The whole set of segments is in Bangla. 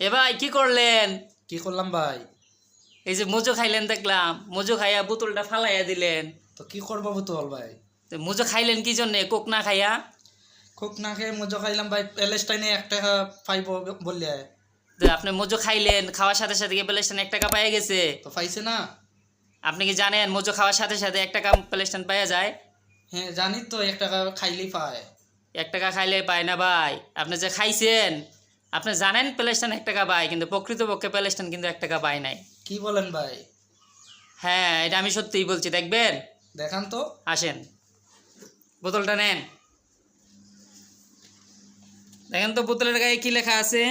এ ভাই কি করলেন? কি করলাম ভাই? এই যে মুজো খাইলেন দেখলাম। মুজো খাইয়া বোতলটা ফালাইয়া দিলেন। তো কি করব বুতল ভাই? মুজো খাইলেন কি জন্যে? কোক না খাইয়া? কোক না খেয়ে মজা খাইলাম ভাই প্যালেস্টাইনে এক টাকা পাইব বললে। আপনি মুজো খাইলেন খাওয়ার সাথে সাথে কি প্লেস্টেশন এক টাকা পাইয়া গেছে? তো পাইছে না। আপনি কি জানেন মুজো খাওয়ার সাথে সাথে এক টাকা প্লেস্টেশন পাইয়া যায়? হ্যাঁ জানি তো এক টাকা খাইলেই পায়। এক টাকা খাইলে পায় না ভাই। আপনি যে খাইছেন আপনি জানেন প্লেস্টেশন এক টাকা পায় কিন্তু প্রকৃতপক্ষে প্লেস্টেশন কিন্তু এক টাকা পায় নাই। কি বলেন ভাই? হ্যাঁ এটা আমি সত্যিই বলছি দেখবেন? দেখান তো। আসেন। বোতলটা নেন। দেখেন তো বোতলের গায়ে কি লেখা আছে?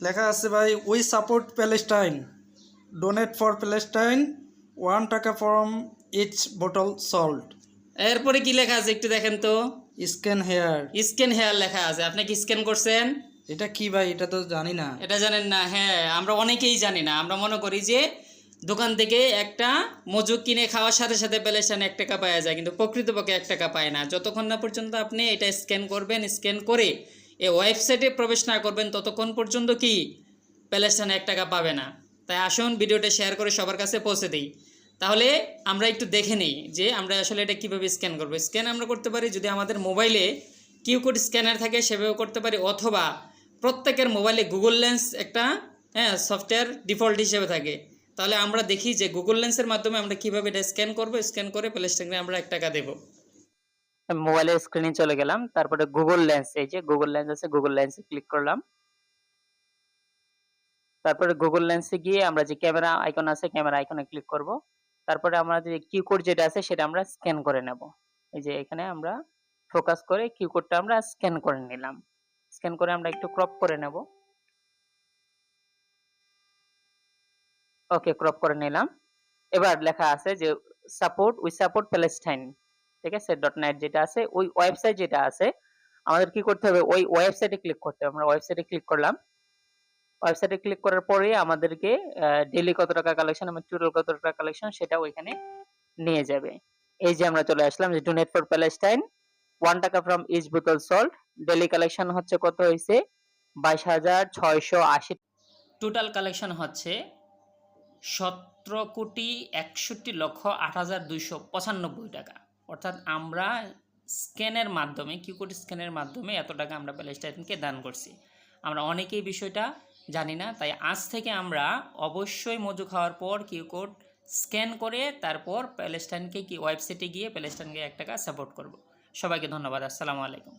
লেখা আছে ভাই we support Palestine donate for Palestine one টাকা ফ্রম ইচ বোটল সল্ট এরপরে কি লেখা আছে একটু দেখেন তো? স্ক্যান হেয়ার স্ক্যান হেয়ার লেখা আছে। আপনি কি স্ক্যান করছেন? এটা কি ভাই? এটা তো জানি না। এটা জানেন না হ্যাঁ আমরা অনেকেই জানি না। আমরা মনে করি যে দোকান থেকে একটা মজুক কিনে খাওয়ার সাথে সাথে প্যালেস্টাইন এক টাকা পাওয়া যায়, কিন্তু প্রকৃতপক্ষে এক টাকা পায় না। যতক্ষণ না পর্যন্ত আপনি এটা স্ক্যান করবেন স্ক্যান করে এই ওয়েবসাইটে প্রবেশ না করবেন, ততক্ষণ পর্যন্ত কি প্যালেস্টাইন এক টাকা পাবে না। তাই আসুন, ভিডিওটা শেয়ার করে সবার কাছে পৌঁছে দিই। তাহলে আমরা একটু দেখে নিই যে আমরা আসলে এটা কীভাবে স্ক্যান করব। স্ক্যান আমরা করতে পারি যদি আমাদের মোবাইলে কিউ কোড স্ক্যানার থাকে সেভাবে করতে পারি, অথবা প্রত্যেকের মোবাইলে গুগল লেন্স একটা হ্যাঁ সফটওয়্যার ডিফল্ট হিসেবে থাকে। তাহলে আমরা দেখি যে গুগল লেন্সের মাধ্যমে আমরা কীভাবে এটা স্ক্যান করব স্ক্যান করে প্লে স্টোরে আমরা এক টাকা দেবো। মোবাইলের স্ক্রিনে চলে গেলাম, তারপরে গুগল লেন্স এই যে গুগল লেন্স আছে গুগল লেন্সে ক্লিক করলাম। তারপরে গুগল লেন্সে গিয়ে আমরা যে ক্যামেরা আইকন আছে ক্যামেরা আইকনে ক্লিক করব। তারপরে আমরা যে কিউ কোড যেটা আছে, সেটা আমরা স্ক্যান করে নেব। এই যে এখানে আমরা ফোকাস করে কিউ কোডটা আমরা স্ক্যান করে নিলাম। স্ক্যান করে আমরা একটু ক্রপ করে নেব। ওকে ক্রপ করে নিলাম। এবার লেখা আছে যে সাপোর্ট উই সাপোর্ট প্যালেস্টাইন ঠিক আছে? ডট নেট যেটা আছে, ওই ওয়েবসাইট যেটা আছে, আমাদের কি করতে হবে? ওই ওয়েবসাইটে ক্লিক করতে হবে। আমরা ওয়েবসাইটে ক্লিক করলাম। ওয়েবসাইটে ক্লিক করার পরে আমাদেরকে ডেলি কত টাকা কালেকশন এবং টোটাল কত টাকা কালেকশন সেটা ওইখানে নিয়ে যাবে। এই যে আমরা চলে আসলাম যে ডোনেট ফর প্যালেস্টাইন ওয়ান টাকা from each bottle salt daily collection হচ্ছে কত হয়েছে বাইশ হাজার ছয়শো আশি। টোটাল কালেকশন হচ্ছে সতেরো কোটি একষট্টি লক্ষ আট হাজার দুইশো পঁচানব্বই টাকা। অর্থাৎ আমরা স্ক্যানের মাধ্যমে কিউ কোড স্ক্যানের মাধ্যমে এত টাকা আমরা প্যালেস্টাইনকে দান করছি। আমরা অনেকেই বিষয়টা জানি না, তাই আজ থেকে আমরা অবশ্যই মজু খাওয়ার পর কিউ কোড স্ক্যান করে তারপর প্যালেস্টাইনকে কি ওয়েবসাইটে গিয়ে প্যালেস্টাইনকে এক টাকা সাপোর্ট করব। সবাইকে ধন্যবাদ, আসসালামু আলাইকুম।